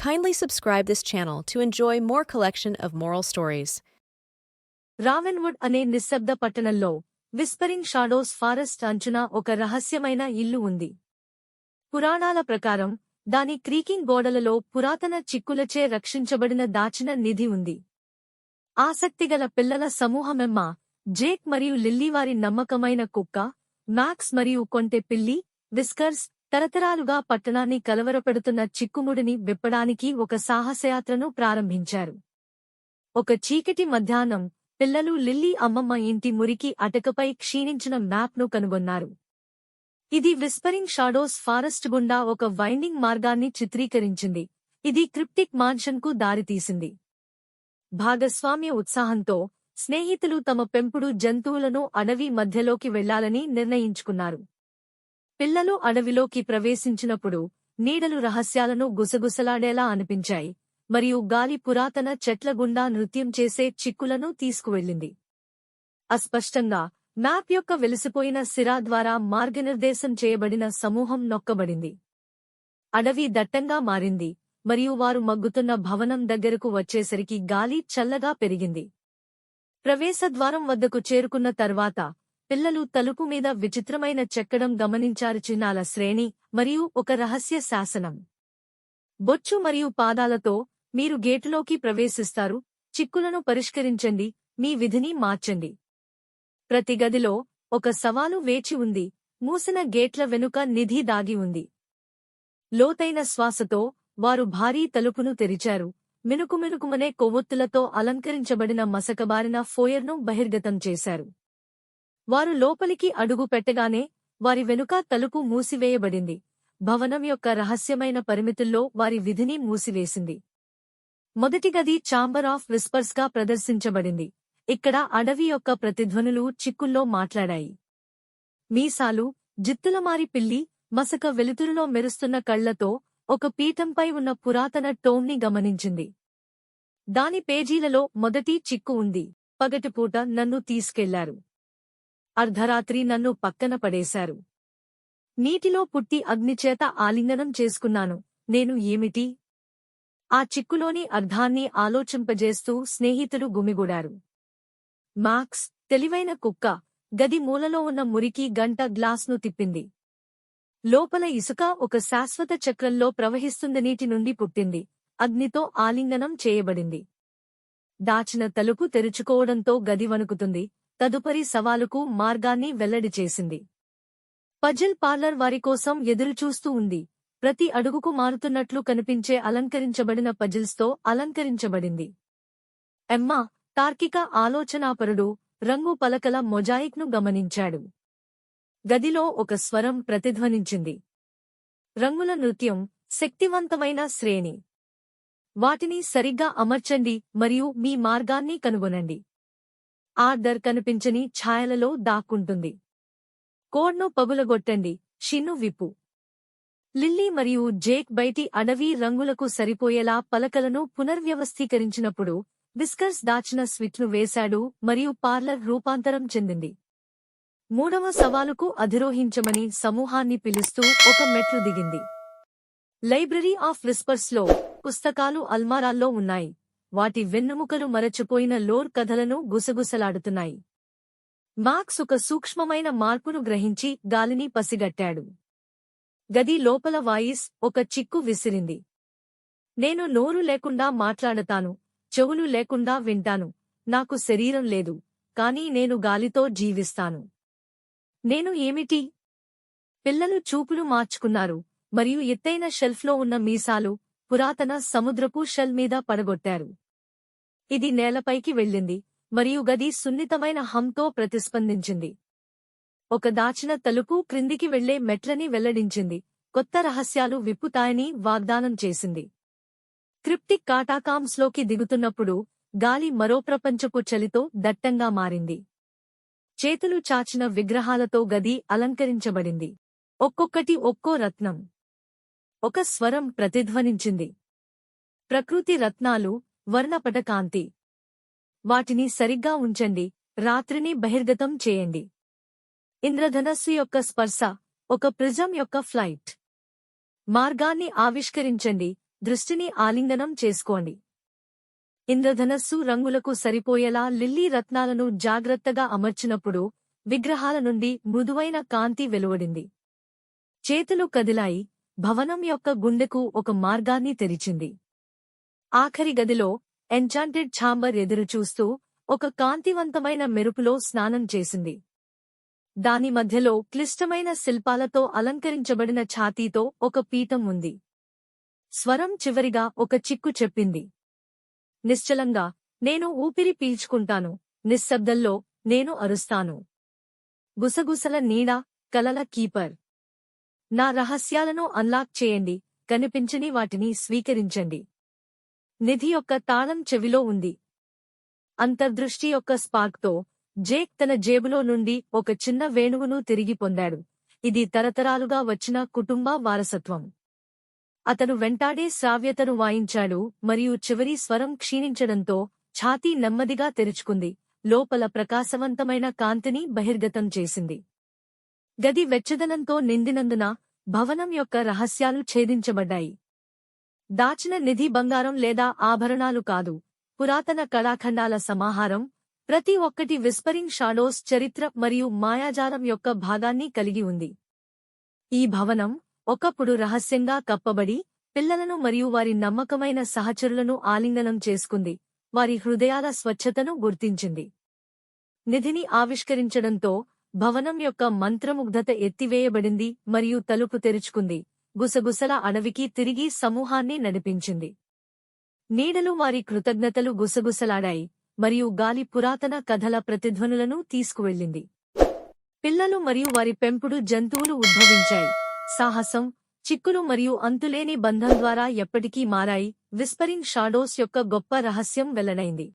Kindly subscribe this channel to enjoy more collection of moral stories. రావెన్వుడ్ అనే నిశ్శబ్ద పట్టణంలో whispering shadows forest అంచున ఒక రహస్యమైన ఇల్లు ఉంది పురాణాల ప్రకారం దాని క్రీకింగ్ గోడలలో పురాతన చిక్కులచే రక్షించబడిన దాచిన నిధి ఉంది ఆసక్తిగల పిల్లల సమూహమెమ్మ జేక్ మరియు లిల్లీ వారి నమ్మకమైన కుక్క మ్యాక్స్ మరియు కొంటె పిల్లి విస్కర్స్ తరతరాలుగా పట్టణాన్ని కలవరపెడుతున్న చిక్కుముడిని విప్పడానికి ఒక సాహసయాత్రను ప్రారంభించారు. ఒక చీకటి మధ్యాహ్నం పిల్లలు లిల్లీ అమ్మమ్మ ఇంటి మురికి అటకపై క్షీణించిన మ్యాప్ను కనుగొన్నారు. ఇది విస్పరింగ్ షాడోస్ ఫారెస్ట్ గుండా ఒక వైండింగ్ మార్గాన్ని చిత్రీకరించింది. ఇది క్రిప్టిక్ మాన్షన్కు దారితీసింది. భాగస్వామ్య ఉత్సాహంతో స్నేహితులు తమ పెంపుడు జంతువులను అడవి మధ్యలోకి వెళ్ళాలని నిర్ణయించుకున్నారు. పిల్లలు అడవిలోకి ప్రవేశించినప్పుడు నీడలు రహస్యాలను గుసగుసలాడేలా అనిపించాయి. మరియు గాలి పురాతన చెట్ల గుండా నృత్యం చేసే చిక్కులను తీసుకువెళ్ళింది. అస్పష్టంగా మ్యాప్ యొక్క వెలిసిపోయిన సిరా ద్వారా మార్గనిర్దేశం చేయబడిన సమూహం నొక్కబడింది. అడవి దట్టంగా మారింది మరియు వారు మగ్గుతున్న భవనం దగ్గరకు వచ్చేసరికి గాలి చల్లగా పెరిగింది. ప్రవేశద్వారం వద్దకు చేరుకున్న తర్వాత పిల్లలు తలుపు మీద విచిత్రమైన చెక్కడం గమనించారు చిహ్నాల శ్రేణి మరియు ఒక రహస్య శాసనం. బొచ్చు మరియు పాదాలతో మీరు గేటులోకి ప్రవేశిస్తారు చిక్కులను పరిష్కరించండి మీ విధిని మార్చండి. ప్రతి గదిలో ఒక సవాలు వేచి ఉంది మూసిన గేట్ల వెనుక నిధి దాగి ఉంది. లోతైన శ్వాసతో వారు భారీ తలుపును తెరిచారు మినుకుమినుకుమనే కొవ్వొత్తులతో అలంకరించబడిన మసకబారిన ఫోయర్ను బహిర్గతం చేశారు. వారు లోపలికి అడుగు పెట్టగానే వారి వెనుక తలుపు మూసివేయబడింది. భవనం యొక్క రహస్యమైన పరిమితుల్లో వారి విధిని మూసివేసింది. మొదటి గది ఛాంబర్ ఆఫ్ విస్పర్స్గా ప్రదర్శించబడింది. ఇక్కడ అడవి యొక్క ప్రతిధ్వనులు చిక్కుల్లో మాట్లాడాయి. మీసాలు జిత్తులమారి పిల్లి మసక వెలుతురులో మెరుస్తున్న కళ్ళతో ఒక పీఠంపై ఉన్న పురాతన టోమ్ని గమనించింది. దాని పేజీలలో మొదటి చిక్కు ఉంది. పగటిపూట నన్ను తీసుకెళ్ళారు. అర్ధరాత్రి నన్ను పక్కన పడేశారు. నీటిలో పుట్టి అగ్నిచేత ఆలింగనం చేసుకున్నాను. నేను ఏమిటి? ఆ చిక్కులోని అర్ధాన్ని ఆలోచింపజేస్తూ స్నేహితులు గుమిగూడారు. మాక్స్ తెలివైన కుక్క గది మూలలో ఉన్న మురికి గంట గ్లాస్ను తిప్పింది. లోపల ఇసుక ఒక శాశ్వత చక్రంలో ప్రవహిస్తున్న నీటి నుండి పుట్టింది. అగ్నితో ఆలింగనం చేయబడింది. దాచిన తలుపు తెరుచుకోవడంతో గది వణుకుతుంది. తదుపరి సవాలుకు మార్గాన్ని వెల్లడి చేసింది. పజిల్ పార్లర్ వారి కోసం ఎదురుచూస్తూ ఉంది. ప్రతి అడుగుకు మారుతున్నట్లు కనిపించే అలంకరించబడిన పజిల్స్తో అలంకరించబడింది. ఎమ్మా తార్కిక ఆలోచనాపరుడు రంగు పలకల మొజాయిక్ను గమనించాడు. గదిలో ఒక స్వరం ప్రతిధ్వనించింది. రంగుల నృత్యం శక్తివంతమైన శ్రేణి. వాటిని సరిగ్గా అమర్చండి మరియు మీ మార్గాన్ని కనుగొనండి. ఆర్డర్ కనిపించని ఛాయలలో దాక్కుంటుంది. కోడ్ను పగులగొట్టండి. షిన్ను విప్పు. లిల్లీ మరియు జేక్ బయటి అడవి రంగులకు సరిపోయేలా పలకలను పునర్వ్యవస్థీకరించినప్పుడు విస్కర్స్ దాచిన స్విచ్ను వేశాడు మరియు పార్లర్ రూపాంతరం చెందింది. మూడవ సవాలుకు అధిరోహించమని సమూహాన్ని పిలుస్తూ ఒక మెట్లు దిగింది. లైబ్రరీ ఆఫ్ విస్పర్స్లో పుస్తకాలు అల్మారాల్లో ఉన్నాయి. వాటి వెన్నుముకలు మరచిపోయిన లోర్ కథలను గుసగుసలాడుతున్నాయి. మార్క్స్ ఒక సూక్ష్మమైన మార్పును గ్రహించి గాలిని పసిగట్టాడు. గది లోపల వాయిస్ ఒక చిక్కు విసిరింది. నేను నోరు లేకుండా మాట్లాడతాను చెవులు లేకుండా వింటాను నాకు శరీరం లేదు కాని నేను గాలితో జీవిస్తాను. నేను ఏమిటి? పిల్లలు చూపులు మార్చుకున్నారు మరియు ఎత్తైన షెల్ఫ్లో ఉన్న మీసాలు పురాతన సముద్రపు షెల్ మీద పడగొట్టారు. ఇది నేలపైకి వెళ్ళింది మరియు గది సున్నితమైన హంతో ప్రతిస్పందించింది. ఒక దాచిన తలుపు క్రిందికి వెళ్ళే మెట్లని వెల్లడించింది కొత్త రహస్యాలు విప్పుతాయని వాగ్దానం చేసింది. క్రిప్టిక్ కాటాకామ్స్లోకి దిగుతున్నప్పుడు గాలి మరో ప్రపంచపు చలితో దట్టంగా మారింది. చేతులు చాచిన విగ్రహాలతో గది అలంకరించబడింది. ఒక్కొక్కటి ఒక్కో రత్నం. ఒక స్వరం ప్రతిధ్వనించింది. ప్రకృతి రత్నాలు వర్ణపట కాంతి. వాటిని సరిగ్గా ఉంచండి రాత్రిని బహిర్గతం చేయండి. ఇంద్రధనస్సు యొక్క స్పర్శ ఒక ప్రిజం యొక్క ఫ్లైట్. మార్గాన్ని ఆవిష్కరించండి దృష్టిని ఆలింగనం చేసుకోండి. ఇంద్రధనస్సు రంగులకు సరిపోయేలా లిల్లీ రత్నాలను జాగ్రత్తగా అమర్చినప్పుడు విగ్రహాల నుండి మృదువైన కాంతి వెలువడింది. చేతులు కదిలాయి భవనం యొక్క గుండెకు ఒక మార్గాన్ని తెరిచింది. ఆఖరి గదిలో ఎంచాంటెడ్ ఛాంబర్ ఎదురుచూస్తూ ఒక కాంతివంతమైన మెరుపులో స్నానం చేసింది. దాని మధ్యలో క్లిష్టమైన శిల్పాలతో అలంకరించబడిన ఛాతీతో ఒక పీఠం ఉంది. స్వరం చివరిగా ఒక చిక్కు చెప్పింది. నిశ్చలంగా నేను ఊపిరి పీల్చుకుంటాను నిశ్శబ్దంలో నేను అరుస్తాను. గుసగుసల నీడ కలల కీపర్. నా రహస్యాలను అన్లాక్ చేయండి కనిపించని వాటిని స్వీకరించండి. నిధి యొక్క తాళం చెవిలో ఉంది. అంతర్దృష్టి యొక్క స్పార్క్తో జేక్ తన జేబులో నుండి ఒక చిన్న వేణువును తిరిగి పొందాడు. ఇది తరతరాలుగా వచ్చిన కుటుంబ వారసత్వం. అతను వెంటాడే శ్రావ్యతను వాయించాడు మరియు చివరి స్వరం క్షీణించడంతో ఛాతీ నెమ్మదిగా తెరుచుకుంది. లోపల ప్రకాశవంతమైన కాంతిని బహిర్గతం చేసింది. గది వెచ్చదనంతో నిందినందున భవనం యొక్క రహస్యాలు ఛేదించబడ్డాయి. దాచిన నిధి బంగారం లేదా ఆభరణాలు కాదు పురాతన కళాఖండాల సమాహారం ప్రతి ఒక్కటి విస్పరింగ్ షాడోస్ చరిత్ర మరియు మాయాజాలం యొక్క భాగాన్ని కలిగి ఉంది. ఈ భవనం ఒకప్పుడు రహస్యంగా కప్పబడి పిల్లలను మరియు వారి నమ్మకమైన సహచరులను ఆలింగనం చేసుకుంది వారి హృదయాల స్వచ్ఛతను గుర్తించింది. నిధిని ఆవిష్కరించడంతో భవనం యొక్క మంత్రముగ్ధత ఎత్తివేయబడింది మరియు తలుపు తెరుచుకుంది. గుసగుసల అడవికి తిరిగి సమూహాన్ని నడిపించింది. నీడలు వారి కృతజ్ఞతలు గుసగుసలాడాయి మరియు గాలి పురాతన కథల ప్రతిధ్వనులను తీసుకువెళ్ళింది. పిల్లలు మరియు వారి పెంపుడు జంతువులు ఉద్భవించాయి. సాహసం చిక్కులు మరియు అంతులేని బంధం ద్వారా ఎప్పటికీ మారాయి. విస్పరింగ్ షాడోస్ యొక్క గొప్ప రహస్యం వెల్లడైంది.